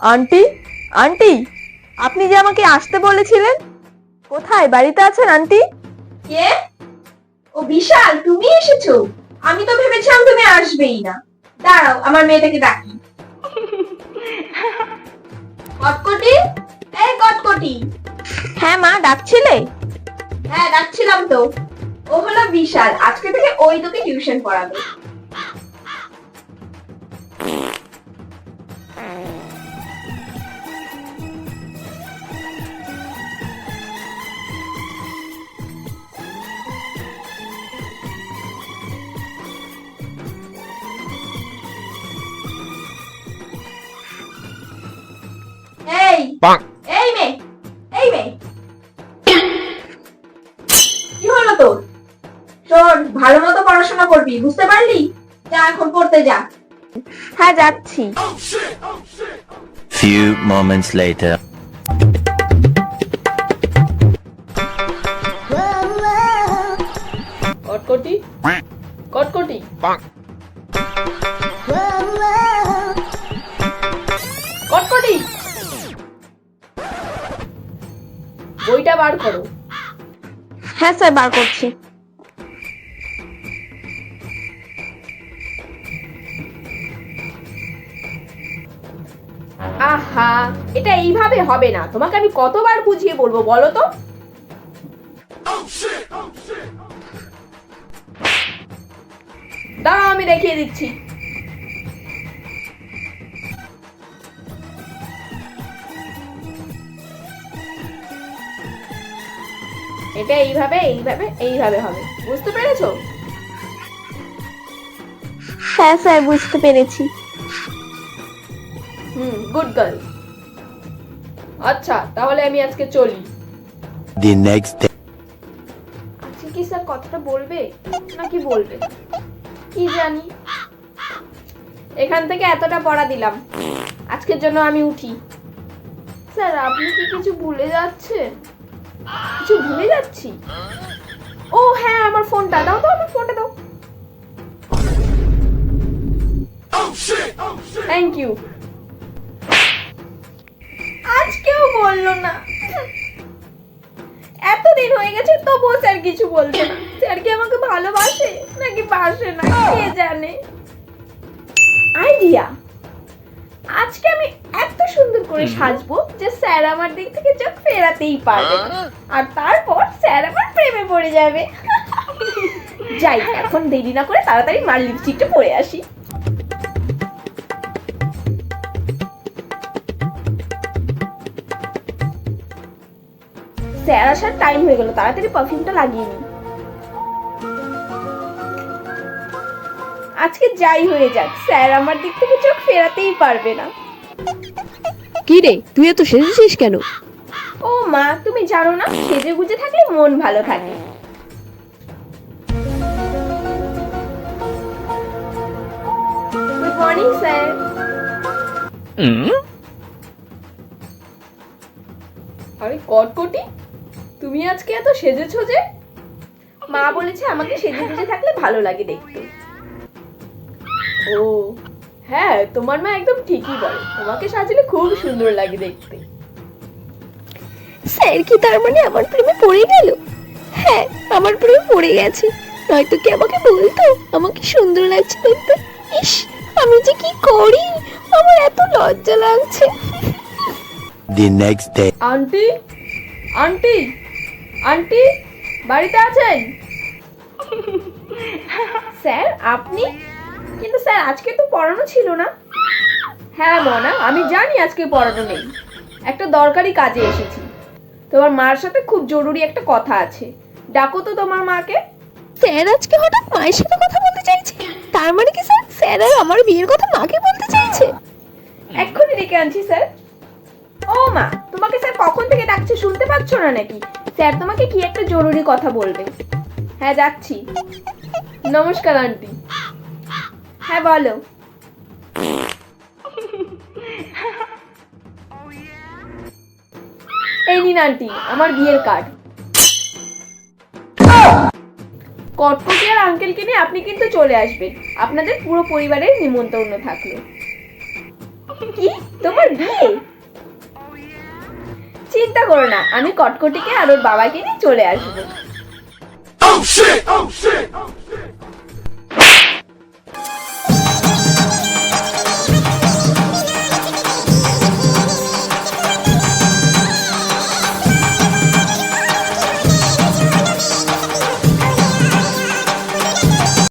Aunty aunty আপনি যে আমাকে আসতে বলেছিলেন কোথায়? বাড়িতে আছেন আন্টি? কে? ও বিশাল তুমি এসেছ? আমি তো ভেবেছিলাম তুমি আসবেই না। দাঁড়াও আমার মেয়েটাকে ডাকি। কটকটি? এই কটকটি। হ্যাঁ মা ডাকছিলে? হ্যাঁ ডাকছিলাম তো। ও হলো বিশাল আজকে থেকে ওই তোকে টিউশন পড়াবে। হলো তোর? শোন ভালো মতো পড়াশোনা করবি বুঝতে পারলি? যা এখন পড়তে যা। হ্যাঁ যাচ্ছি। Few moments later. কটকটি? কটকটি? কটকটি? বইটা বার করো। হ্যাঁ স্যার, বার করছি। আহা, এটা এইভাবে হবে না। তোমাকে আমি কতবার বুঝিয়ে বলব, বলো তো? দাঁড়াও, আমি দেখিয়ে দিচ্ছি। এটা এইভাবে এইভাবে এইভাবে হবে। বুঝতে পেরেছ? হ্যাঁ স্যার বুঝতে পেরেছি। হুম গুড গার্ল আচ্ছা তাহলে আমি আজকে চলি। The next day. আজকে কি স্যার কথাটা বলবে? নাকি বলবে? কি জানি। এখান থেকে এতটা পড়া দিলাম। আজকের জন্য আমি উঠি। স্যার আপনি কি কিছু ভুলে যাচ্ছে কিছু ভুলে যাচ্ছি? ও হ্যাঁ আমার ফোনটা। দাও তো আমার ফোনটা দাও। থ্যাংক ইউ বলল না। এতদিন হয়ে গেছে, তবুও স্যার কিছু বলছে না। স্যার কি আমাকে ভালোবাসে, নাকি বাসে না? কে জানে? আইডিয়া আজকে আমি সুন্দর করে সাজবো যে স্যার আমার দিক থেকে চোখ ফেরাতেই পারবে। না। আর তারপর স্যার আমার প্রেমে পড়ে যাবে। যাই এখন দেরি না করে তাড়াতাড়ি মার লিপস্টিকটা পরে আসি। স্যার আসার টাইম হয়ে গেল তাড়াতাড়ি পারফিউমটা লাগিয়ে নি আজকে যাই হয়ে যাক স্যার আমার দিক থেকে চোখ ফেরাতেই পারবে না। কি রে? তুই এত সেজেছিস কেন? ও মা তুমি জানো না সেজে গুজে থাকলে মন ভালো থাকে। গুড মর্নিং স্যার আরে কটকটি তুমি আজকে এত সেজেছো যে? মা বলেছে আমাকে সেজে গুজে থাকলে ভালো লাগে দেখতে। ও হ্যাঁ তোমার মা একদম ঠিকই বলে। তোমাকে সাজলে খুব সুন্দর লাগে দেখতে। স্যার কি তার মানে আমার প্রেমে পড়ে গেল? হ্যাঁ আমার প্রেমে পড়ে গেছে। নয়তো কি আমাকে বলতো? আমাকে সুন্দর লাগছে দেখতে? ইস আমি যে কি করি? আমার এত লজ্জা লাগছে। The next day. Aunty aunty aunty বাড়িতে আছেন? স্যার আপনি? কিন্তু স্যার আজকে তো পড়ানো ছিল না। হ্যাঁ মনা আমি জানি আজকে পড়ানো নেই। একটা দরকারি কাজে এসেছি। তোমার মার সাথে খুব জরুরি একটা কথা আছে। ডাকো তো তোমার মাকে। স্যার আজকে হঠাৎ মায়ের সাথে কথা বলতে চাইছে। তার মানে কি স্যার? স্যার আর আমার বিয়ের কথা মাকে বলতে চাইছে? এক্ষুনি ডেকে আনছি স্যার। ও মা তোমাকে স্যার কখন থেকে ডাকছে শুনতে পাচ্ছ না নাকি? স্যার তোমাকে কি একটা জরুরি কথা বলবে? হ্যাঁ যাচ্ছি। নমস্কার আন্টি। হ্যাঁ বলো। এই নিন আন্টি, আমার বিয়ের কার্ড কটকটি আর আঙ্কেলকে নিয়ে আপনি কিন্তু চলে আসবেন। আপনাদের পুরো পরিবারের নিমন্ত্রণ থাকল। কি? তোমার বিয়ে? চিন্তা করো না, আমি কটকটিকে আর ওর বাবাকে নিয়ে চলে আসব।